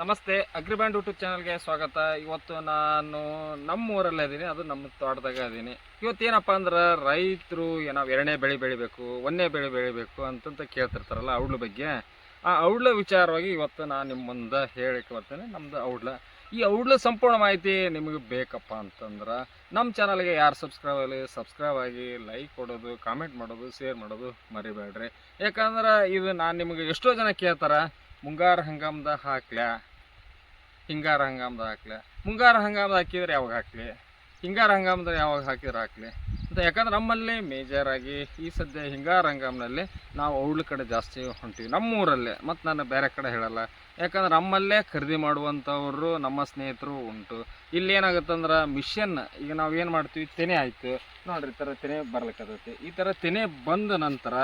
ನಮಸ್ತೆ ಅಗ್ರಿಬ್ಯಾಂಡ್ ಯೂಟ್ಯೂಬ್ ಚಾನಲ್ಗೆ ಸ್ವಾಗತ. ಇವತ್ತು ನಾನು ನಮ್ಮ ಊರಲ್ಲೇ ಇದ್ದೀನಿ, ಅದು ನಮ್ಮ ತೋಟದಾಗ ಇದ್ದೀನಿ. ಇವತ್ತೇನಪ್ಪ ಅಂದ್ರೆ ರೈತರು ಏನೋ ಎರಡನೇ ಬೆಳೆ ಬೆಳಿಬೇಕು, ಒಂದನೇ ಬೆಳೆ ಬೆಳಿಬೇಕು ಅಂತಂತ ಕೇಳ್ತಿರ್ತಾರಲ್ಲ ಔಡ್ಲ ಬಗ್ಗೆ. ಆ ಔಡ್ಲ ವಿಚಾರವಾಗಿ ಇವತ್ತು ನಾನು ನಿಮ್ಮ ಮುಂದೆ ಹೇಳಕ್ಕೆ ಬರ್ತೇನೆ ನಮ್ಮದು ಔಡ್ಲ ಈ ಔಡ್ಲ ಸಂಪೂರ್ಣ ಮಾಹಿತಿ ನಿಮಗೆ ಬೇಕಪ್ಪ ಅಂತಂದ್ರೆ ನಮ್ಮ ಚಾನಲ್ಗೆ ಯಾರು ಸಬ್ಸ್ಕ್ರೈಬ್ ಆಗಲಿ ಸಬ್ಸ್ಕ್ರೈಬ್ ಆಗಿ ಲೈಕ್ ಕೊಡೋದು ಕಾಮೆಂಟ್ ಮಾಡೋದು ಶೇರ್ ಮಾಡೋದು ಮರಿಬೇಡ್ರಿ. ಯಾಕಂದ್ರೆ ಇದು ನಾನು ನಿಮಗೆ ಎಷ್ಟೋ ಜನ ಕೇಳ್ತಾರೆ ಮುಂಗಾರು ಹಂಗಾಮ್ದಾಗ ಹಾಕ್ಲ್ಯಾ? ಹಿಂಗಾರು ಹಂಗಾಮ್ದಾಗ ಹಾಕ್ಲ್ಯಾ? ಮುಂಗಾರು ಹಂಗಾಮ್ದಾಗ ಹಾಕಿದ್ರೆ ಯಾವಾಗ ಹಾಕ್ಲಿ? ಹಿಂಗಾರು ಹಂಗಾಮ್ದಾಗ ಯಾವಾಗ ಹಾಕಿದ್ರೆ ಹಾಕ್ಲಿ? ಅಂತ ಯಾಕಂದ್ರೆ ನಮ್ಮಲ್ಲಿ ಮೇಜರಾಗಿ ಈ ಸದ್ಯ ಹಿಂಗಾರು ಹಂಗಾಮ್ನಲ್ಲಿ ನಾವು ಅವಳ ಕಡೆ ಜಾಸ್ತಿ ಹೊಂಟೀವಿ. ನಮ್ಮೂರಲ್ಲೇ, ಮತ್ತು ನಾನು ಬೇರೆ ಕಡೆ ಹೇಳಲ್ಲ. ಯಾಕಂದ್ರೆ ನಮ್ಮಲ್ಲೇ ಖರೀದಿ ಮಾಡುವಂಥವರು ನಮ್ಮ ಸ್ನೇಹಿತರು ಉಂಟು. ಇಲ್ಲಿ ಏನಾಗುತ್ತಂದ್ರೆ ಮಿಷನ್ ಈಗ ನಾವು ಏನು ಮಾಡ್ತೀವಿ? ತೆನೆ ಆಯಿತು. ನೋಡ್ರಿ, ಈ ಥರ ತೆನೆ ಬರ್ಲಿಕ್ಕತ್ತೈತಿ ಈ ಥರ ತೆನೆ ಬಂದ ನಂತರ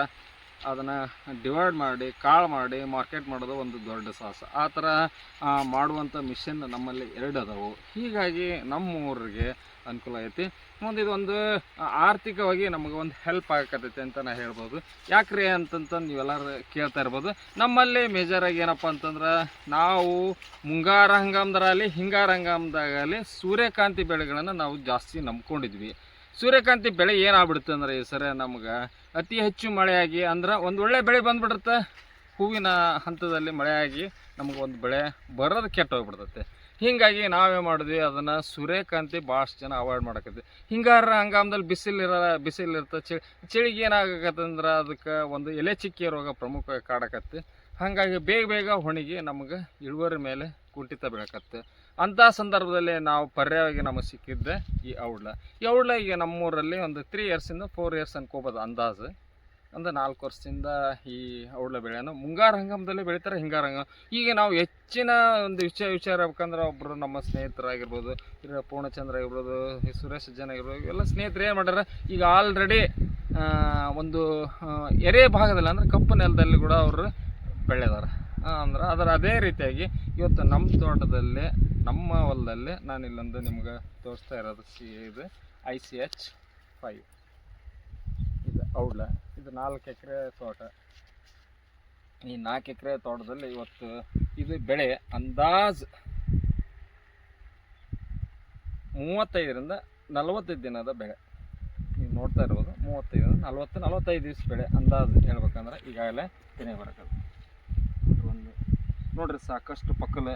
ಅದನ್ನು ಡಿವೈಡ್ ಮಾಡಿ, ಕಾಳು ಮಾಡಿ ಮಾರ್ಕೆಟ್ ಮಾಡೋದು ಒಂದು ದೊಡ್ಡ ಸಾಹಸ. ಆ ಥರ ಮಾಡುವಂಥ ಮಿಷನ್ ನಮ್ಮಲ್ಲಿ ಎರಡು ಅದಾವು. ಹೀಗಾಗಿ ನಮ್ಮ ಊರಿಗೆ ಅನುಕೂಲ ಐತಿ. ಮುಂದೆ ಇದೊಂದು ಆರ್ಥಿಕವಾಗಿ ನಮಗೆ ಒಂದು ಹೆಲ್ಪ್ ಆಗಕತ್ತೈತಿ ಅಂತ ನಾನು ಹೇಳ್ಬೋದು. ಯಾಕ್ರಿ ಅಂತಂತಂದು ನೀವೆಲ್ಲರೂ ಕೇಳ್ತಾ ಇರ್ಬೋದು. ನಮ್ಮಲ್ಲಿ ಮೇಜರಾಗಿ ಏನಪ್ಪ ಅಂತಂದ್ರೆ, ನಾವು ಮುಂಗಾರ ಹಂಗಾಮದ್ರಾಗಲಿ, ಹಿಂಗಾರ ಹಂಗಾಮದಾಗಲಿ ಸೂರ್ಯಕಾಂತಿ ಬೆಳೆಗಳನ್ನು ನಾವು ಜಾಸ್ತಿ ನಂಬ್ಕೊಂಡಿದ್ವಿ. ಸೂರ್ಯಕಾಂತಿ ಬೆಳೆ ಏನಾಗ್ಬಿಡುತ್ತೆ ಅಂದ್ರೆ ಈ ಸರಿ ನಮ್ಗೆ ಅತಿ ಹೆಚ್ಚು ಮಳೆಯಾಗಿ ಅಂದ್ರೆ ಒಂದು ಒಳ್ಳೆ ಬೆಳೆ ಬಂದ್ಬಿಡುತ್ತೆ ಹೂವಿನ ಹಂತದಲ್ಲಿ ಮಳೆಯಾಗಿ ನಮಗೆ ಒಂದು ಬೆಳೆ ಬರೋದು ಕೆಟ್ಟ ಹೋಗ್ಬಿಡ್ತೈತೆ ಹೀಗಾಗಿ ನಾವೇ ಮಾಡಿದ್ವಿ, ಅದನ್ನು ಸೂರ್ಯಕಾಂತಿ ಭಾಳಷ್ಟು ಜನ ಅವಾಯ್ಡ್ ಮಾಡಕತ್ತಿ ಹಿಂಗಾರ ಹಂಗಾಮದಲ್ಲಿ ಬಿಸಿಲಿರ, ಬಿಸಿಲಿರ್ತ ಚಳಿ, ಚಳಿಗೆ ಏನಾಗತ್ತೆ ಅಂದ್ರೆ ಅದಕ್ಕೆ ಒಂದು ಎಲೆ ಚಿಕ್ಕಿ ರೋಗ ಪ್ರಮುಖ ಕಾಡಕತ್ತೆ. ಹಾಗಾಗಿ ಬೇಗ ಬೇಗ ಹೊಣಿಗೆ ನಮಗೆ ಇಳುವರಿ ಮೇಲೆ ಕುಂಠಿತ ಬೀಳಕತ್ತೆ. ಅಂಥ ಸಂದರ್ಭದಲ್ಲಿ ನಾವು ಪರ್ಯಾಯವಾಗಿ ನಮಗೆ ಸಿಕ್ಕಿದ್ದೆ ಈ ಔಡ್ಲ. ಈ ಔಡ್ಲ ಈಗ ನಮ್ಮೂರಲ್ಲಿ ಒಂದು ತ್ರೀ ಇಯರ್ಸಿಂದ ಫೋರ್ ಇಯರ್ಸ್ ಅನ್ಕೋಬೋದು ಅಂದಾಜು. ಒಂದು ನಾಲ್ಕು ವರ್ಷದಿಂದ ಈ ಔಡ್ಲ ಬೆಳೆಯನ್ನು ಮುಂಗಾರು ಹಂಗಮದಲ್ಲಿ ಬೆಳಿತಾರೆ, ಹಿಂಗಾರು ಹಂಗಮ. ಈಗ ನಾವು ಹೆಚ್ಚಿನ ಒಂದು ವಿಷಯ ವಿಚಾರ ಬೇಕಂದ್ರೆ ಒಬ್ಬರು ನಮ್ಮ ಸ್ನೇಹಿತರಾಗಿರ್ಬೋದು, ಇರೋ ಪೂರ್ಣಚಂದ್ರ ಆಗಿರ್ಬೋದು ಸುರೇಶ್ ಜನ ಆಗಿರ್ಬೋದು, ಇವೆಲ್ಲ ಸ್ನೇಹಿತರು ಏನು ಮಾಡ್ಯಾರ? ಈಗ ಆಲ್ರೆಡಿ ಒಂದು ಎರೆ ಭಾಗದಲ್ಲಿ ಅಂದರೆ ಕಪ್ಪು ನೆಲದಲ್ಲಿ ಕೂಡ ಅವರು ಬೆಳೆದಾರ. ಅಂದ್ರೆ ಅದರ ಅದೇ ರೀತಿಯಾಗಿ ಇವತ್ತು ನಮ್ಮ ತೋಟದಲ್ಲಿ ನಮ್ಮ ಹೊಲದಲ್ಲಿ ನಾನು ಇಲ್ಲೊಂದು ನಿಮ್ಗೆ ತೋರಿಸ್ತಾ ಇರೋದು ಇದು ಐ ಸಿ ಎಚ್ ಫೈವ್ ಇದು ಔಡ್ಲ. ಇದು ನಾಲ್ಕು ಎಕರೆ ತೋಟ. ಈ ನಾಲ್ಕು ಎಕರೆ ತೋಟದಲ್ಲಿ ಇವತ್ತು ಇದು ಬೆಳೆ ಅಂದಾಜು ಮೂವತ್ತೈದರಿಂದ ನಲವತ್ತೈದು ದಿನದ ಬೆಳೆ. ನೀವು ನೋಡ್ತಾ ಇರ್ಬೋದು ಮೂವತ್ತೈದರಿಂದ ನಲವತ್ತು, ನಲವತ್ತೈದು ದಿವಸ ಬೆಳೆ ಅಂದಾಜು ಹೇಳ್ಬೇಕಂದ್ರೆ ಈಗಾಗಲೇ ತಿನ್ನೇ ಬರಕದು ಒಂದು ನೋಡ್ರಿ ಸಾಕಷ್ಟು ಪಕ್ಕಲೆ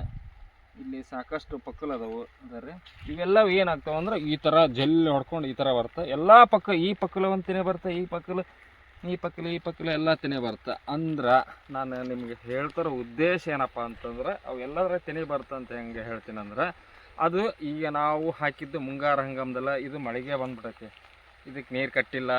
ಇಲ್ಲಿ ಸಾಕಷ್ಟು ಪಕ್ಕಲ್ ಅದಾವು ಅದಾರೆ ಇವೆಲ್ಲವೂ ಏನಾಗ್ತಾವೆ ಅಂದ್ರೆ ಈ ಥರ ಜಲ್ಲಿ ಹೊಡ್ಕೊಂಡು ಈ ಥರ ಬರುತ್ತೆ ಎಲ್ಲ ಪಕ್ಕ, ಈ ಪಕ್ಕಲು ಒಂದು ತಿನೆ ಬರುತ್ತೆ ಈ ಪಕ್ಕಲು ಈ ಪಕ್ಕಲು ಈ ಪಕ್ಕಲು ಎಲ್ಲ ತಿನೆ ಬರುತ್ತೆ ಅಂದ್ರೆ ನಾನು ನಿಮಗೆ ಹೇಳ್ತಾರ ಉದ್ದೇಶ ಏನಪ್ಪ ಅಂತಂದ್ರೆ, ಅವು ಎಲ್ಲದರ ತಿನಿ ಬರುತ್ತೆ ಅಂತ ಹೆಂಗೆ ಹೇಳ್ತೀನಿ ಅಂದ್ರೆ, ಅದು ಈಗ ನಾವು ಹಾಕಿದ್ದು ಮುಂಗಾರ ಹಂಗಮ್ದಲ್ಲ, ಇದು ಮಳೆಗೆ ಬಂದ್ಬಿಟ್ಟೈತಿ ಇದಕ್ಕೆ ನೀರು ಕಟ್ಟಿಲ್ಲ.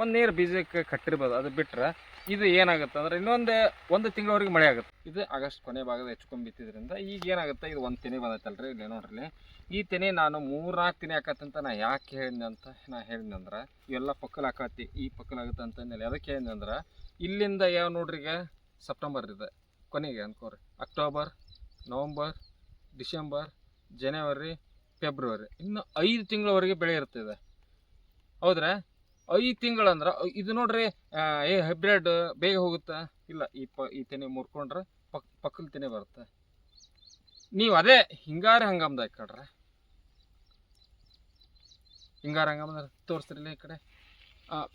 ಒಂದು ನೀರು ಬೀಜಕ್ಕೆ ಕಟ್ಟಿರ್ಬೋದು. ಅದು ಬಿಟ್ರೆ ಇದು ಏನಾಗುತ್ತೆ ಅಂದ್ರೆ ಇನ್ನೊಂದು ಒಂದು ತಿಂಗಳವರೆಗೆ ಮಳೆ ಆಗುತ್ತೆ. ಇದು ಆಗಸ್ಟ್ ಕೊನೆ ಭಾಗದ ಹೆಚ್ಕೊಂಡ್ ಬಿತ್ತಿದ್ರಿಂದ ಈಗ ಏನಾಗುತ್ತೆ, ಇದು ಒಂದು ತೆನೆ ಬಂದೈತಲ್ರಿ ಇಲ್ಲಿ ನೋಡ್ರಿ ಈ ತೆನೆ ನಾನು ಮೂರ್ನಾಲ್ಕು ತೆನೆ ಹಾಕತ್ತಂತ ನಾ ಯಾಕೆ ಹೇಳಿದೆ ಅಂತ ನಾ ಹೇಳಿದೆ ಅಂದ್ರೆ, ಇವೆಲ್ಲ ಪಕ್ಕಲ್ ಹಾಕತ್ತಿ, ಈ ಪಕ್ಕಲ್ ಆಗುತ್ತೆ ಅಂತ ಅದಕ್ಕೆ ಹೇಳಿದೆ ಅಂದ್ರೆ, ಇಲ್ಲಿಂದ ಯಾವ ನೋಡ್ರಿ ಈಗ, ಸೆಪ್ಟೆಂಬರ್ ಇದೆ, ಕೊನೆಗೆ ಅನ್ಕೋರಿ. ಅಕ್ಟೋಬರ್, ನವಂಬರ್, ಡಿಸೆಂಬರ್, ಜನವರಿ, ಫೆಬ್ರವರಿ, ಇನ್ನು ಐದು ತಿಂಗಳವರೆಗೆ ಬೆಳೆ ಇರ್ತದೆ. ಹೌದ್ರಾ? ಐದು ತಿಂಗಳು ಅಂದ್ರೆ ಇದು ನೋಡ್ರಿ ಏ ಹೈಬ್ರಿಡ್ ಬೇಗ ಹೋಗುತ್ತಾ? ಇಲ್ಲ, ಈ ಪ, ಈ ತೆನೆ ಮುರ್ಕೊಂಡ್ರೆ ಪಕ್ ಪಕ್ಕದ ತೆನೆ ಬರುತ್ತೆ. ನೀವು ಅದೇ ಹಿಂಗಾರು ಹಂಗಾಮ್ದಾಗ ಕಡ್ರೆ. ಹಿಂಗಾರು ಹಂಗಾಮ್ದಾಗ ತೋರಿಸ್ತಿರಲಿ ಈ ಕಡೆ.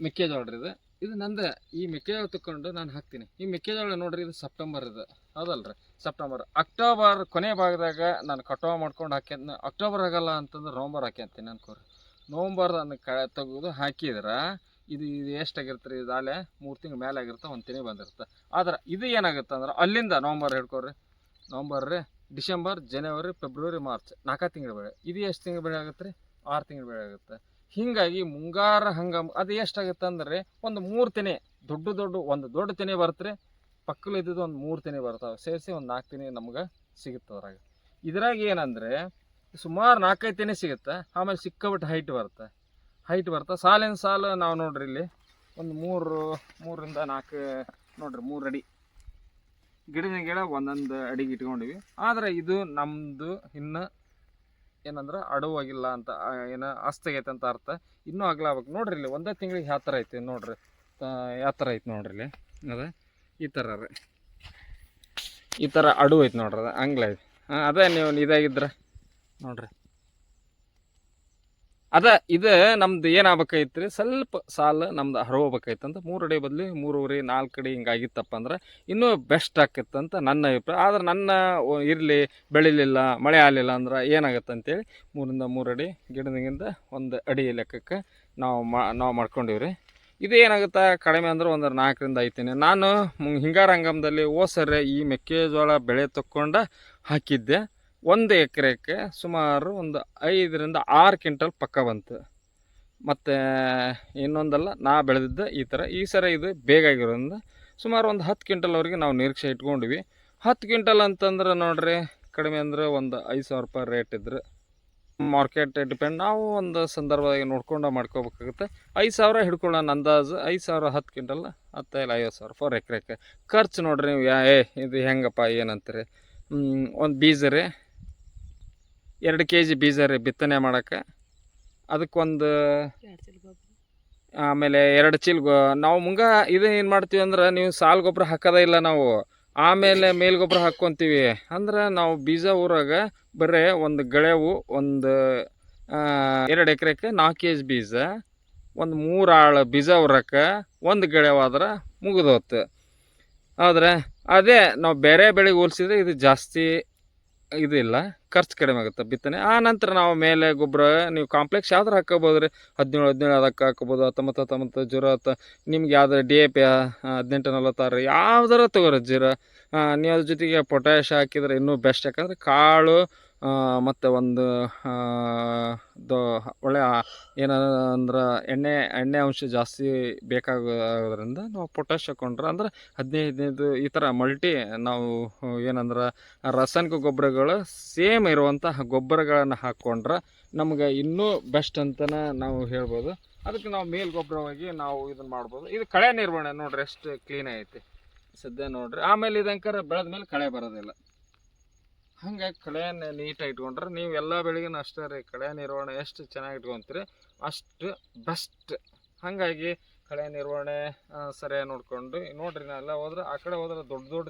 ಮೆಕ್ಕೆಜೋಳ ರೀ ಇದು. ಇದು ನಂದು ಈ ಮೆಕ್ಕೆಜೋಳ ತಗೊಂಡು ನಾನು ಹಾಕ್ತೀನಿ. ಈ ಮೆಕ್ಕೆಜೋಳ ನೋಡ್ರಿ, ಇದು ಸೆಪ್ಟೆಂಬರ್ ಇದು. ಹೌದಲ್ರಿ, ಸೆಪ್ಟೆಂಬರ್. ಅಕ್ಟೋಬರ್ ಕೊನೆ ಭಾಗದಾಗ ನಾನು ಕಟಾವು ಮಾಡ್ಕೊಂಡು ಹಾಕ್ಯಂತ ಅಕ್ಟೋಬರ್ ಆಗಲ್ಲ ಅಂತಂದ್ರೆ ನವಂಬರ್ ಹಾಕ್ಯಂತೀನಿ ಅನ್ಕೋರಿ. ನವಂಬರ್ ಕ, ತೆಗೆದು ಹಾಕಿದ್ರೆ ಇದು ಇದು ಎಷ್ಟಾಗಿರುತ್ತೆ ರೀ? ಇದು ಅಲ್ಲೇ ಮೂರು ತಿಂಗಳು ಮೇಲೆ ಆಗಿರುತ್ತೆ, ಒಂದು ತಿಂಗಳು ಬಂದಿರುತ್ತೆ. ಆದ್ರೆ ಇದು ಏನಾಗುತ್ತೆ ಅಂದ್ರೆ ಅಲ್ಲಿಂದ ನವಂಬರ್ ಹಿಡ್ಕೊರಿ ನವಂಬರ್ ರೀ, ಡಿಸೆಂಬರ್, ಜನವರಿ, ಫೆಬ್ರವರಿ, ಮಾರ್ಚ್ ನಾಲ್ಕು ತಿಂಗಳ ಬೆಳೆ. ಇದು ಎಷ್ಟು ತಿಂಗಳ ಬೆಳೆ ಆಗುತ್ತೆ ರೀ? ಆರು ತಿಂಗಳ ಬೆಳೆ ಆಗುತ್ತೆ. ಹೀಗಾಗಿ ಮುಂಗಾರ ಹಂಗಮ್, ಅದು ಎಷ್ಟಾಗುತ್ತೆ ಅಂದ್ರೆ ಒಂದು ಮೂರು ತೆನೆ ದೊಡ್ಡ ದೊಡ್ಡ, ಒಂದು ದೊಡ್ಡ ತೆನೆ ಬರುತ್ತೆ ರೀ. ಪಕ್ಕದಲ್ಲಿ ಇದ್ದಿದ್ದು ಒಂದು ಮೂರು ತೆನೆ ಬರ್ತಾವೆ. ಸೇರಿಸಿ ಒಂದು ನಾಲ್ಕು ತೆನೆ ನಮ್ಗೆ ಸಿಗುತ್ತೆ ಅದ್ರಾಗ ಇದ್ರಾಗ ಏನಂದರೆ ಸುಮಾರು ನಾಲ್ಕೈದು ತೆನೆ ಸಿಗುತ್ತೆ. ಆಮೇಲೆ ಸಿಕ್ಕಾಬಿಟ್ಟು ಹೈಟ್ ಬರುತ್ತೆ. ಹೈಟ್ ಬರುತ್ತೆ. ಸಾಲಿನ ಸಾಲು ನಾವು ನೋಡ್ರಿ ಇಲ್ಲಿ. ಒಂದು ಮೂರು ಮೂರರಿಂದ ನಾಲ್ಕು, ನೋಡ್ರಿ ಮೂರು ಅಡಿ. ಗಿಡದ ಗಿಡ ಒಂದೊಂದು ಅಡಿಗೆ ಇಟ್ಕೊಂಡಿವಿ. ಆದರೆ ಇದು ನಮ್ಮದು ಇನ್ನು ಏನಂದ್ರೆ ಅಡವಾಗಿಲ್ಲ ಅಂತ ಏನ ಅಸ್ತಗೈತೆ ಅಂತ ಅರ್ಥ. ಇನ್ನೂ ಆಗ್ಲಾಗ್ಬೇಕು ನೋಡ್ರಿ ಇಲ್ಲಿ ಒಂದೇ ತಿಂಗಳಿಗೆ ಯಾವ ಥರ ಐತೆ ನೋಡ್ರಿ. ಯಾವ ಥರ ಐತೆ ನೋಡ್ರಿ ಇಲ್ಲಿ. ಅದ ಈ ಥರ ರೀ. ಈ ಥರ ಅಡು ಐತೆ ನೋಡ್ರಿ ಅದು. ಐತಿ. ಹಾಂ ಅದೇ ನೀವು ಇದಾಗಿದ್ರ. ನೋಡ್ರಿ. ಅದ, ಇದು ನಮ್ದು ಏನಾಗಬೇಕೈತ್ರಿ ಸ್ವಲ್ಪ ಸಾಲ ನಮ್ದು ಹರವಬೇಕೈತೆ ಅಂತ ಮೂರು ಅಡಿ ಬದಲಿ ಮೂರುವರೆ, ನಾಲ್ಕು ಅಡಿ ಹಿಂಗಾಗಿತ್ತಪ್ಪ ಅಂದ್ರೆ ಇನ್ನೂ ಬೆಸ್ಟ್ ಆಕಿತ್ತು ಅಂತ ನನ್ನ ಅಭಿಪ್ರಾಯ. ಆದ್ರೆ ನನ್ನ ಇರಲಿ, ಬೆಳಿಲಿಲ್ಲ, ಮಳೆ ಆಗಲಿಲ್ಲ ಅಂದ್ರೆ ಏನಾಗುತ್ತೆ ಅಂತೇಳಿ ಮೂರಿಂದ ಮೂರು ಅಡಿ ಗಿಡದಿಂದ ಒಂದು ಅಡಿ ಲೆಕ್ಕಕ್ಕೆ ನಾವು ಮಾ, ನಾವು ಮಾಡ್ಕೊಂಡಿವ್ರಿ. ಇದು ಏನಾಗುತ್ತೆ, ಕಡಿಮೆ ಅಂದ್ರೆ ಒಂದು ನಾಲ್ಕರಿಂದ ಐತೇನೆ ನಾನು ಹಿಂಗಾರಂಗಮದಲ್ಲಿ ಹಿಂಗಾರ ಹಂಗಮದಲ್ಲಿ ಹೋಸರೆ ಈ ಮೆಕ್ಕೆಜೋಳ ಬೆಳೆ ತಕ್ಕೊಂಡು ಹಾಕಿದ್ದೆ. ಒಂದು ಎಕರೆಗೆ ಸುಮಾರು ಒಂದು ಐದರಿಂದ ಆರು ಕ್ವಿಂಟಲ್ ಪಕ್ಕ ಬಂತು. ಮತ್ತು ಇನ್ನೊಂದಲ್ಲ, ನಾ ಬೆಳೆದಿದ್ದ ಈ ಥರ ಈ ಸರ ಇದು ಬೇಗ ಆಗಿರೋದ್ರಿಂದ ಸುಮಾರು ಒಂದು ಹತ್ತು ಕ್ವಿಂಟಲ್ವರೆಗೆ ನಾವು ನಿರೀಕ್ಷೆ ಇಟ್ಕೊಂಡ್ವಿ. ಹತ್ತು ಕ್ವಿಂಟಲ್ ಅಂತಂದ್ರೆ ನೋಡಿರಿ, ಕಡಿಮೆ ಅಂದ್ರೆ ಒಂದು ಐದು ಸಾವಿರ ರೂಪಾಯಿ ರೇಟ್ ಇದ್ರೆ. ಮಾರ್ಕೆಟ್ ಡಿಪೆಂಡ್, ನಾವು ಒಂದು ಸಂದರ್ಭದಾಗ ನೋಡ್ಕೊಂಡು ಮಾಡ್ಕೋಬೇಕಾಗುತ್ತೆ. ಐದು ಸಾವಿರ ಹಿಡ್ಕೊಳ್ಳೋಣ ಅಂದಾಜು, ಐದು ಸಾವಿರ ಹತ್ತು ಕ್ವಿಂಟಲ್ ಹತ್ತು ಇಲ್ಲ ಐವತ್ತು ಸಾವಿರ ಫೋರ್ ಎಕ್ರೆಕ್ಕೆ. ಖರ್ಚು ನೋಡಿರಿ ನೀವು, ಯಾ, ಏ, ಇದು ಹೆಂಗಪ್ಪ, ಏನಂತೀರಿ? ಒಂದು ಬೀಜ ರೀ. ಎರಡು ಕೆ ಜಿ ಬೀಜ ರೀ ಬಿತ್ತನೆ ಮಾಡೋಕ್ಕೆ. ಅದಕ್ಕೊಂದು ಆಮೇಲೆ ಎರಡು ಚೀಲ ಗೊ, ನಾವು ಮುಂಗ ಇದು ಏನು ಮಾಡ್ತೀವಿ ಅಂದ್ರೆ ನೀವು ಸಾಲು ಗೊಬ್ಬರ ಹಾಕೋದೇ ಇಲ್ಲ ನಾವು, ಆಮೇಲೆ ಮೇಲ್ ಗೊಬ್ಬರ ಹಾಕ್ಕೊತೀವಿ. ಅಂದ್ರೆ ನಾವು ಬೀಜ ಊರಾಗ ಬರೀ ಒಂದು ಗಳೆವು, ಒಂದು ಎರಡು ಎಕರೆಗೆ ನಾಲ್ಕು ಕೆ ಜಿ ಬೀಜ, ಒಂದು ಮೂರು ಆಳು ಬೀಜ ಊರಕ್ಕೆ ಒಂದು ಗೆಳೆವಾದ್ರೆ ಮುಗಿದೋತು. ಆದರೆ ಅದೇ ನಾವು ಬೇರೆ ಬೆಳೆಗೆ ಹೋಲಿಸಿದ್ರೆ ಇದು ಜಾಸ್ತಿ ಇದಿಲ್ಲ ಖರ್ಚು ಕಡಿಮೆ ಆಗುತ್ತೆ ಬಿತ್ತನೆ. ಆ ನಂತರ ನಾವು ಮೇಲೆ ಗೊಬ್ಬರ, ನೀವು ಕಾಂಪ್ಲೆಕ್ಸ್ ಯಾವ್ದಾರು ಹಾಕೋಬೋದು ರೀ ಹದಿನೇಳು ಹದಿನೇಳು ಅದಕ್ಕೆ ಹಾಕೋಬೋದು ಹತ್ತೊಂಬತ್ತು ಹತ್ತೊಂಬತ್ತು, ಜೀರೋ ಹತ್ತು. ನಿಮ್ಗೆ ಯಾವ್ದಾರು ಡಿ ಎ ಪಿ ಹದಿನೆಂಟು, ನಲವತ್ತಾರು, ಯಾವ್ದಾರ ತಗೋರಿ ಜೀರೋ. ನೀವು ಅದ್ರ ಜೊತೆಗೆ ಪೊಟ್ಯಾಶ್ ಹಾಕಿದ್ರೆ ಇನ್ನೂ ಬೆಸ್ಟ್ ಯಾಕಂದ್ರೆ ಕಾಳು ಮತ್ತು ಒಂದು ದೊ ಒಳ್ಳೆಯ ಏನಂದ್ರೆ ಎಣ್ಣೆ ಎಣ್ಣೆ ಅಂಶ ಜಾಸ್ತಿ ಬೇಕಾಗೋದ್ರಿಂದ ನಾವು ಪೊಟ್ಯಾಶ್ ಹಾಕೊಂಡ್ರೆ ಅಂದ್ರೆ ಹದಿನೈದು ಹದಿನೈದು ಈ ಥರ ಮಲ್ಟಿ ನಾವು ಏನಂದ್ರೆ ರಾಸಾಯನಿಕ ಗೊಬ್ಬರಗಳು ಸೇಮ್ ಇರುವಂತಹ ಗೊಬ್ಬರಗಳನ್ನು ಹಾಕ್ಕೊಂಡ್ರೆ ನಮ್ಗೆ ಇನ್ನೂ ಬೆಸ್ಟ್ ಅಂತಲೇ ನಾವು ಹೇಳ್ಬೋದು. ಅದಕ್ಕೆ ನಾವು ಮೇಲ್ ಗೊಬ್ಬರವಾಗಿ ನಾವು ಇದನ್ನು ಮಾಡ್ಬೋದು. ಇದು ಕಳೆ ನಿರ್ವಹಣೆ ನೋಡ್ರಿ ಎಷ್ಟು ಕ್ಲೀನ್ ಐತಿ. ಸದ್ಯ ನೋಡ್ರಿ. ಆಮೇಲೆ ಇದಂಕರ ಬೆಳೆದ ಮೇಲೆ ಕಳೆ ಬರೋದಿಲ್ಲ. ಹಂಗಾಗಿ ಕಳೆಯನ್ನು ನೀಟಾಗಿ ಇಟ್ಕೊಂಡ್ರೆ ನೀವು ಎಲ್ಲ ಬೆಳೆಗೂ ಅಷ್ಟೇ ರೀ, ಕಳೆ ನಿರ್ವಹಣೆ ಎಷ್ಟು ಚೆನ್ನಾಗಿ ಇಟ್ಕೊತೀರಿ, ಅಷ್ಟು ಬೆಸ್ಟ್ ಹಾಗಾಗಿ ಕಳೆ ನಿರ್ವಹಣೆ ಸರಿಯಾಗಿ ನೋಡಿಕೊಂಡು ನಾ ಎಲ್ಲ ಹೋದ್ರೆ, ಆ ಕಡೆ ಹೋದ್ರೆ ದೊಡ್ಡ ದೊಡ್ಡ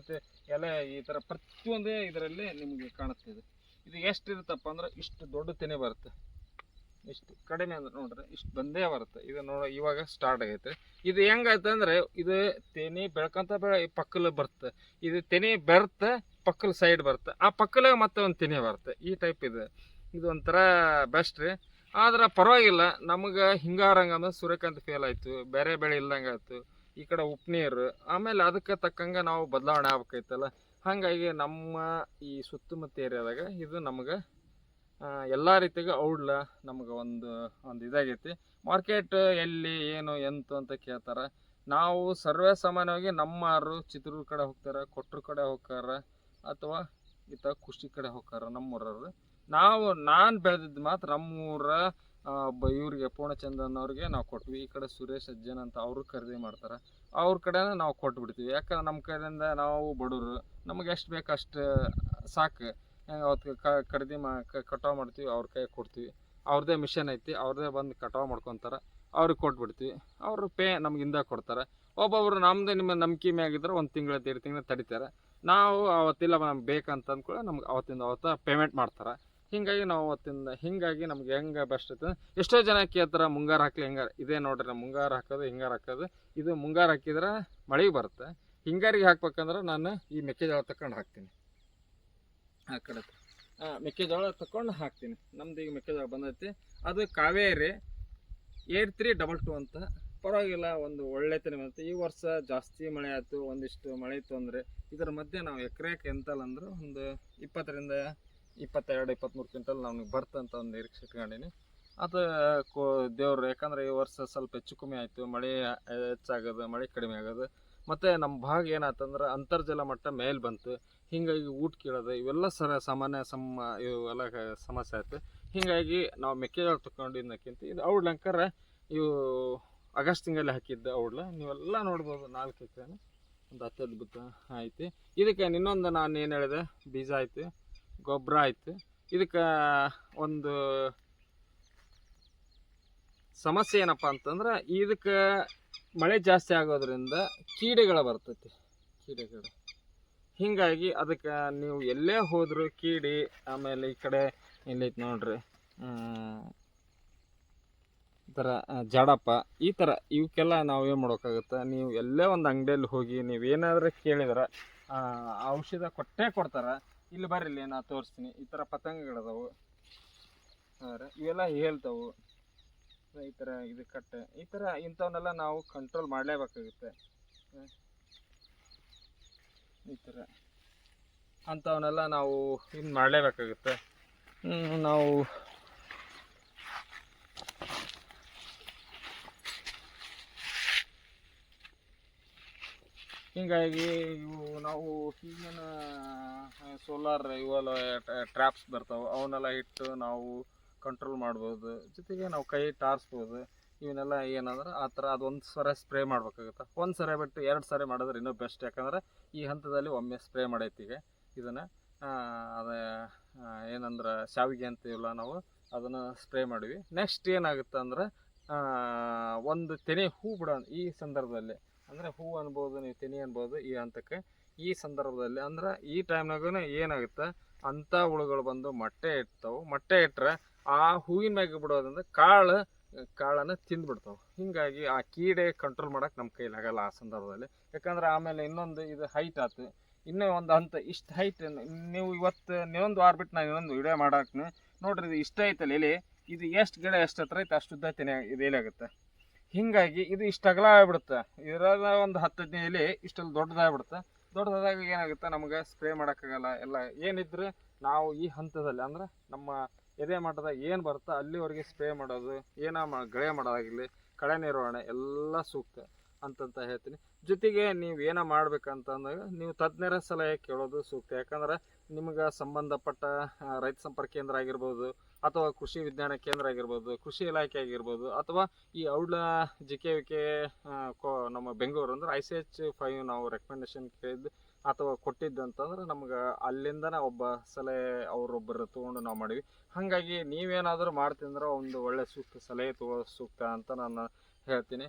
ಎಲೆ ಈ ಥರ ಪ್ರತಿಯೊಂದೇ ಇದರಲ್ಲಿ ನಿಮಗೆ ಕಾಣುತ್ತೆ ಇದು. ಎಷ್ಟು ಇರುತ್ತಪ್ಪ ಅಂದ್ರೆ ಇಷ್ಟು ದೊಡ್ಡ ತೆನೆ ಬರುತ್ತೆ. ಇಷ್ಟು ಕಡಿಮೆ ಅಂದ್ರೆ ನೋಡ್ರಿ, ಇಷ್ಟು ಬಂದೇ ಬರುತ್ತೆ. ಇದು ನೋಡ, ಇವಾಗ ಸ್ಟಾರ್ಟ್ ಆಗೈತೆ. ಇದು ಹೆಂಗಾಯ್ತು ಅಂದ್ರೆ ಇದು ತೆನೆ ಬೆಳ್ಕೊಂತ ಬೆಳೆ ಪಕ್ಕಲ್ ಬರುತ್ತೆ. ಇದು ತೆನೆ ಬೆರ್ತ ಪಕ್ಕಲ್ ಸೈಡ್ ಬರುತ್ತೆ. ಆ ಪಕ್ಕಲಾಗ ಮತ್ತೆ ಒಂದು ತೆನೆ ಬರುತ್ತೆ. ಈ ಟೈಪ್ ಇದೆ. ಇದು ಒಂಥರ ಬೆಸ್ಟ್ ರೀ. ಆದ್ರೆ ಪರವಾಗಿಲ್ಲ. ನಮಗೆ ಹಿಂಗಾರಂಗ ಸೂರ್ಯಕಾಂತಿ ಫೇಲ್ ಆಯಿತು. ಬೇರೆ ಬೆಳೆ ಇಲ್ದಂಗೆ ಆಯ್ತು. ಈ ಕಡೆ ಉಪ್ಪು ನೀರು. ಆಮೇಲೆ ಅದಕ್ಕೆ ತಕ್ಕಂಗೆ ನಾವು ಬದಲಾವಣೆ ಆಗ್ಬೇಕೈತಲ್ಲ ಹಾಗಾಗಿ ನಮ್ಮ ಈ ಸುತ್ತಮುತ್ತ ಏರಿಯಾದಾಗ ಇದು ನಮಗೆ ಎಲ್ಲ ರೀತಿಗೆ ಔಡ್ಲ ನಮಗೆ ಒಂದು ಒಂದು ಇದಾಗೈತಿ. ಮಾರ್ಕೆಟ್ ಎಲ್ಲಿ, ಏನು, ಎಂತು ಅಂತ ಕೇಳ್ತಾರೆ. ನಾವು ಸರ್ವೇ ಸಾಮಾನ್ಯವಾಗಿ ನಮ್ಮಾರು ಚಿತ್ರೂರು ಕಡೆ ಹೋಗ್ತಾರೆ, ಕೊಟ್ರ ಕಡೆ ಹೋಗ್ತಾರ ಅಥವಾ ಈತ ಕುಷಿ ಕಡೆ ಹೋಗ್ತಾರ ನಮ್ಮೂರವ್ರು. ನಾವು, ನಾನು ಬೆಳೆದಿದ್ದು ಮಾತ್ರ ನಮ್ಮೂರ ಒಬ್ಬ ಇವ್ರಿಗೆ ಪೂರ್ಣಚಂದನ್ ಅವ್ರಿಗೆ ನಾವು ಕೊಟ್ವಿ. ಈ ಕಡೆ ಸುರೇಶ್ ಅಜ್ಜನ್ ಅಂತ ಅವರು ಖರೀದಿ ಮಾಡ್ತಾರೆ. ಅವ್ರ ಕಡೆನೇ ನಾವು ಕೊಟ್ಬಿಡ್ತೀವಿ. ಯಾಕಂದ್ರೆ ನಮ್ಮ ಕಡೆಯಿಂದ ನಾವು ಬಡವರು. ನಮಗೆ ಎಷ್ಟು ಬೇಕು ಅಷ್ಟು ಸಾಕು. ಅವತ್ತು ಖರೀದಿ ಮಾ ಕಟಾವು ಮಾಡ್ತೀವಿ, ಅವ್ರ ಕೈ ಕೊಡ್ತೀವಿ. ಅವ್ರದ್ದೇ ಮಿಷನ್ ಐತಿ ಅವ್ರದ್ದೇ ಬಂದು ಕಟಾವು ಮಾಡ್ಕೊತಾರೆ. ಅವ್ರಿಗೆ ಕೊಟ್ಬಿಡ್ತೀವಿ. ಅವರು ಪೇ ನಮ್ಗಿಂದ ಕೊಡ್ತಾರೆ. ಒಬ್ಬೊಬ್ರು ನಮ್ಮದೇ ನಿಮ್ಮ ನಂಬಿಕೆ ಮ್ಯಾಗಿದ್ರೆ ಒಂದು ತಿಂಗಳ ಎರಡು ತಿಂಗಳು ತಡಿತಾರೆ. ನಾವು ಅವತ್ತಿಲ್ಲ ನಮ್ಗೆ ಬೇಕಂತ ಅಂದ್ಕೊಳ್ಳಿ ನಮ್ಗೆ ಅವತ್ತಿಂದ ಅವತ್ತ ಪೇಮೆಂಟ್ ಮಾಡ್ತಾರೆ. ಹೀಗಾಗಿ ನಾವು ಅವತ್ತಿಂದ ಹೀಗಾಗಿ ನಮ್ಗೆ ಹೆಂಗೆ ಬೆಸ್ಟ್ ಐತೆ ಎಷ್ಟೋ ಜನ ಕೇಳ್ತಾರೆ, ಮುಂಗಾರು ಹಾಕ್ಲಿ ಹಿಂಗಾರು. ಇದೇ ನೋಡ್ರಿ ಮುಂಗಾರು ಹಾಕೋದು, ಹಿಂಗಾರು ಹಾಕೋದು. ಇದು ಮುಂಗಾರು ಹಾಕಿದ್ರೆ ಮಳೆ ಬರುತ್ತೆ. ಹಿಂಗಾರಿಗೆ ಹಾಕ್ಬೇಕಂದ್ರೆ ನಾನು ಈ ಮೆಕ್ಕೆಜೋಳ ತಕೊಂಡು ಹಾಕ್ತೀನಿ. ಆ ಕಡೆ ಮೆಕ್ಕೆಜೋಳ ತಗೊಂಡು ಹಾಕ್ತೀನಿ. ನಮ್ದು ಈಗ ಮೆಕ್ಕೆಜೋಳ ಬಂದೈತಿ. ಅದು Kaveri eight three double two ಅಂತ ಪರವಾಗಿಲ್ಲ, ಒಂದು ಒಳ್ಳೆತನ ಬಂತು ಈ ವರ್ಷ ಜಾಸ್ತಿ ಮಳೆ ಆಯಿತು, ಒಂದಿಷ್ಟು ಮಳೆ ಇತ್ತು ಅಂದರೆ ಇದರ ಮಧ್ಯೆ ನಾವು ಎಕರೆಗೆ ಎಂತಲ್ಲ ಅಂದ್ರೆ ಒಂದು ಇಪ್ಪತ್ತರಿಂದ ಇಪ್ಪತ್ತೆರಡು ಇಪ್ಪತ್ತ್ಮೂರು ಕ್ವಿಂಟಲ್ ನಮಗೆ ಬರ್ತಂತ ಒಂದು ನಿರೀಕ್ಷೆ ಇಟ್ಕೊಂಡಿನಿ. ಅದು ಕೋ, ದೇವ್ರು, ಯಾಕಂದ್ರೆ ಈ ವರ್ಷ ಸ್ವಲ್ಪ ಹೆಚ್ಚು ಕಮ್ಮಿ ಆಯಿತು, ಮಳೆ ಹೆಚ್ಚಾಗೋದು, ಮಳೆ ಕಡಿಮೆ ಆಗೋದು. ಮತ್ತು ನಮ್ಮ ಭಾಗ ಏನಾಯ್ತಂದ್ರೆ ಅಂತರ್ಜಲ ಮಟ್ಟ ಮೇಲೆ ಬಂತು. ಹೀಗಾಗಿ ಊಟ ಕೀಳೋದು, ಇವೆಲ್ಲ ಸರ ಸಾಮಾನ್ಯ ಸಮ, ಇವೆಲ್ಲ ಸಮಸ್ಯೆ ಆಯ್ತು. ಹೀಗಾಗಿ ನಾವು ಮೆಕ್ಕೆಜೋಳ ತಗೊಂಡಿದ್ದಕ್ಕಿಂತ ಇದು ಔಡ್ಲಂಕರ ಇವು ಆಗಸ್ಟ್ ತಿಂಗಳಲ್ಲಿ ಹಾಕಿದ್ದ ಔಡ್ಲ, ನೀವೆಲ್ಲ ನೋಡ್ಬೋದು, ನಾಲ್ಕು ಎಕರೆನ. ಒಂದು ಹತ್ತು ಅದ್ಭುತ ಐತಿ ಇದಕ್ಕೆ ಇನ್ನೊಂದು ನಾನು ಏನು ಹೇಳಿದೆ, ಬೀಜ ಆಯ್ತು, ಗೊಬ್ಬರ ಆಯ್ತು. ಇದಕ್ಕೆ ಒಂದು ಸಮಸ್ಯೆ ಏನಪ್ಪ ಅಂತಂದ್ರೆ, ಇದಕ್ಕೆ ಮಳೆ ಜಾಸ್ತಿ ಆಗೋದ್ರಿಂದ ಕೀಡೆಗಳು ಬರ್ತೈತಿ, ಕೀಡೆಗಳು. ಹೀಗಾಗಿ ಅದಕ್ಕೆ ನೀವು ಎಲ್ಲೇ ಹೋದರೂ ಕೀಡಿ, ಆಮೇಲೆ ಈ ಕಡೆ, ಎಲ್ಲೈತೆ ನೋಡ್ರಿ ಥರ ಜಾಡಪ್ಪ, ಈ ಥರ ಇವಕ್ಕೆಲ್ಲ ನಾವೇನು ಏನು ಮಾಡ್ಬೇಕಾಗುತ್ತೆ, ನೀವು ಎಲ್ಲೇ ಒಂದು ಅಂಗಡಿಯಲ್ಲಿ ಹೋಗಿ ನೀವು ಏನಾದರೂ ಕೇಳಿದ್ರೆ ಔಷಧ ಕೊಟ್ಟೇ ಕೊಡ್ತಾರೆ. ಇಲ್ಲಿ ಬರ್ರಿ ಇಲ್ಲಿ ನಾ ತೋರಿಸ್ತೀನಿ. ಈ ಥರ ಪತಂಗಗಳದಾವು. ಇವೆಲ್ಲ ಹೇಳ್ತಾವು. ಈ ಥರ ಇದು ಕಟ್ಟೆ. ಈ ಥರ ಇಂಥವನ್ನೆಲ್ಲ ನಾವು ಕಂಟ್ರೋಲ್ ಮಾಡಲೇಬೇಕಾಗುತ್ತೆ. ಈ ಥರ ಅಂಥವನ್ನೆಲ್ಲ ನಾವು ಇದು ಮಾಡಲೇಬೇಕಾಗುತ್ತೆ. ನಾವು ಹೀಗಾಗಿ ಇವು ನಾವು ಈಗಿನ ಸೋಲಾರ್ ಇವೆಲ್ಲ ಟ್ರ್ಯಾಪ್ಸ್ ಬರ್ತಾವೆ, ಅವನ್ನೆಲ್ಲ ಇಟ್ಟು ನಾವು ಕಂಟ್ರೋಲ್ ಮಾಡ್ಬೋದು. ಜೊತೆಗೆ ನಾವು ಕೈ ಟಾರ್ಸ್ಬೋದು. ಇವನ್ನೆಲ್ಲ ಏನಂದ್ರೆ ಆ ಥರ ಅದು ಒಂದು ಸರ ಸ್ಪ್ರೇ ಮಾಡ್ಬೇಕಾಗುತ್ತೆ. ಒಂದು ಸರಿ ಬಿಟ್ಟು ಎರಡು ಸರಿ ಮಾಡಿದ್ರೆ ಇನ್ನೂ ಬೆಸ್ಟ್ ಯಾಕಂದ್ರೆ ಈ ಹಂತದಲ್ಲಿ ಒಮ್ಮೆ ಸ್ಪ್ರೇ ಮಾಡೈತಿಗೆ ಇದನ್ನು ಅದು ಏನಂದ್ರೆ ಶಾವಿಗೆ ಅಂತೀವಲ್ಲ ನಾವು, ಅದನ್ನು ಸ್ಪ್ರೇ ಮಾಡಿವಿ. ನೆಕ್ಸ್ಟ್ ಏನಾಗುತ್ತೆ ಅಂದ್ರೆ ಒಂದು ತೆನೆ ಹೂ ಬಿಡೋ ಈ ಸಂದರ್ಭದಲ್ಲಿ. ಅಂದರೆ ಹೂ ಅನ್ಬೋದು, ನೀವು ತೆನಿ ಅನ್ಬೋದು, ಈ ಹಂತಕ್ಕೆ ಈ ಸಂದರ್ಭದಲ್ಲಿ ಅಂದ್ರೆ ಈ ಟೈಮ್ನಾಗೂ ಏನಾಗುತ್ತೆ? ಅಂಥ ಹುಳುಗಳು ಬಂದು ಮೊಟ್ಟೆ ಇಡ್ತಾವೆ. ಮೊಟ್ಟೆ ಇಟ್ಟರೆ ಆ ಹೂವಿನ ಮ್ಯಾಗ ಬಿಡೋದ್ರಿಂದ ಕಾಳು, ಕಾಳನ್ನು ತಿಂದ್ಬಿಡ್ತಾವೆ. ಹೀಗಾಗಿ ಆ ಕೀಡೆ ಕಂಟ್ರೋಲ್ ಮಾಡೋಕೆ ನಮ್ಮ ಕೈಲಾಗಲ್ಲ ಆ ಸಂದರ್ಭದಲ್ಲಿ. ಯಾಕಂದ್ರೆ ಆಮೇಲೆ ಇನ್ನೊಂದು ಇದು ಹೈಟ್ ಆಯ್ತು ಇನ್ನೂ ಒಂದು ಹಂತ, ಇಷ್ಟು ಹೈಟ್ ನೀವು ಇವತ್ತು ಇನ್ನೊಂದು ವಾರ ಬಿಟ್ಟು ನಾನು ಇನ್ನೊಂದು ವಿಡಿಯೋ ಮಾಡಾಕ್ನಿ ನೋಡ್ರಿ, ಇದು ಇಷ್ಟ ಐತಲ್ಲ ಇಲ್ಲಿ ಇದು ಎಷ್ಟು ಗಿಡ ಎಷ್ಟು ಹತ್ರ ಐತೆ, ಅಷ್ಟು ಉದ್ದ ತೆನೆ ಇದು ಆಗುತ್ತೆ. ಹಿಂಗಾಗಿ ಇದು ಇಷ್ಟು ಅಗಲ ಆಗ್ಬಿಡುತ್ತೆ. ಇದ್ರಾಗ ಒಂದು ಹತ್ತು ಹದಿನೈದು ಇಷ್ಟಲ್ಲಿ ದೊಡ್ಡದಾಗ್ಬಿಡುತ್ತೆ. ದೊಡ್ಡದಾದಾಗ ಏನಾಗುತ್ತೆ? ನಮಗೆ ಸ್ಪ್ರೇ ಮಾಡೋಕ್ಕಾಗಲ್ಲ. ಎಲ್ಲ ಏನಿದ್ರೆ ನಾವು ಈ ಹಂತದಲ್ಲಿ ಅಂದ್ರೆ ನಮ್ಮ ಎದೆ ಮಟ್ಟದಾಗ ಏನು ಬರುತ್ತೋ ಅಲ್ಲಿವರೆಗೆ ಸ್ಪ್ರೇ ಮಾಡೋದು, ಏನೋ ಗಳೆ ಮಾಡೋದಾಗಲಿ ಕಳೆ ನಿರ್ವಹಣೆ ಎಲ್ಲ ಸೂಕ್ತ. ಅಂತಂತ ಹೇಳ್ತೀನಿ. ಜೊತೆಗೆ ನೀವು ಏನೋ ಮಾಡ್ಬೇಕಂತಂದಾಗ ನೀವು ತಜ್ಞರ ಸಲಹೆ ಕೇಳೋದು ಸೂಕ್ತ. ಯಾಕಂದ್ರೆ ನಿಮ್ಗೆ ಸಂಬಂಧಪಟ್ಟ ರೈತ ಸಂಪರ್ಕ ಕೇಂದ್ರ ಆಗಿರ್ಬೋದು, ಅಥವಾ ಕೃಷಿ ವಿಜ್ಞಾನ ಕೇಂದ್ರ ಆಗಿರ್ಬೋದು, ಕೃಷಿ ಇಲಾಖೆ ಆಗಿರ್ಬೋದು, ಅಥವಾ ಈ ಔಡ್ಲ ಜಿ ಕೆ ವಿ ಕೆ, ನಮ್ಮ ಬೆಂಗಳೂರು ಅಂದ್ರೆ ಐ ಸಿ ಎಚ್ ಫೈವ್ ನಾವು ರೆಕಮೆಂಡೇಶನ್ ಕೇಳಿದ್ದು ಅಥವಾ ಕೊಟ್ಟಿದ್ದಂತಂದ್ರೆ ನಮ್ಗೆ ಅಲ್ಲಿಂದನೇ ಒಬ್ಬ ಸಲಹೆ ಅವರೊಬ್ಬರು ತೊಗೊಂಡು ನಾವು ಮಾಡಿವಿ ಹಾಗಾಗಿ ನೀವೇನಾದರೂ ಮಾಡ್ತೀಂದ್ರೆ ಒಂದು ಒಳ್ಳೆ ಸೂಕ್ತ ಸಲಹೆ ತಗೋ, ಸೂಕ್ತ ಅಂತ ನಾನು ಹೇಳ್ತೀನಿ.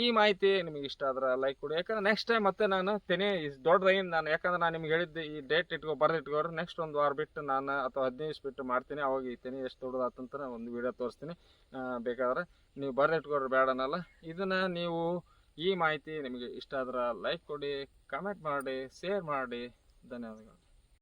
ಈ ಮಾಹಿತಿ ನಿಮಗೆ ಇಷ್ಟ ಆದ್ರೆ ಲೈಕ್ ಕೊಡಿ. ಯಾಕಂದ್ರೆ ನೆಕ್ಸ್ಟ್ ಟೈಮ್ ಮತ್ತೆ ನಾನು ತೆನೆ ದೊಡ್ಡದಾಗಿ ನಾನು, ಯಾಕಂದ್ರೆ ನಾನು ನಿಮ್ಗೆ ಹೇಳಿದ್ದೆ, ಈ ಡೇಟ್ ಇಟ್ಕೊ ಬರೆದು ನೆಕ್ಸ್ಟ್ ಒಂದು ವಾರ ಬಿಟ್ಟು ನಾನು ಅಥವಾ ಹದಿನೈದು ದಿವಸ ಬಿಟ್ಟು ಮಾಡ್ತೀನಿ. ಅವಾಗ ಈ ತೆನೆ ಎಷ್ಟು ದೊಡ್ಡದಾತಂತ ಒಂದು ವಿಡಿಯೋ ತೋರಿಸ್ತೀನಿ. ಬೇಕಾದ್ರೆ ನೀವು ಬರೆದು ಇಟ್ಕೋರು ಬೇಡ ಅನ್ನಲ್ಲ. ಇದನ್ನು ನೀವು ಈ ಮಾಹಿತಿ ನಿಮಗೆ ಇಷ್ಟ ಆದ್ರೆ ಲೈಕ್ ಕೊಡಿ ಕಮೆಂಟ್ ಮಾಡಿ ಶೇರ್ ಮಾಡಿ. ಧನ್ಯವಾದಗಳು.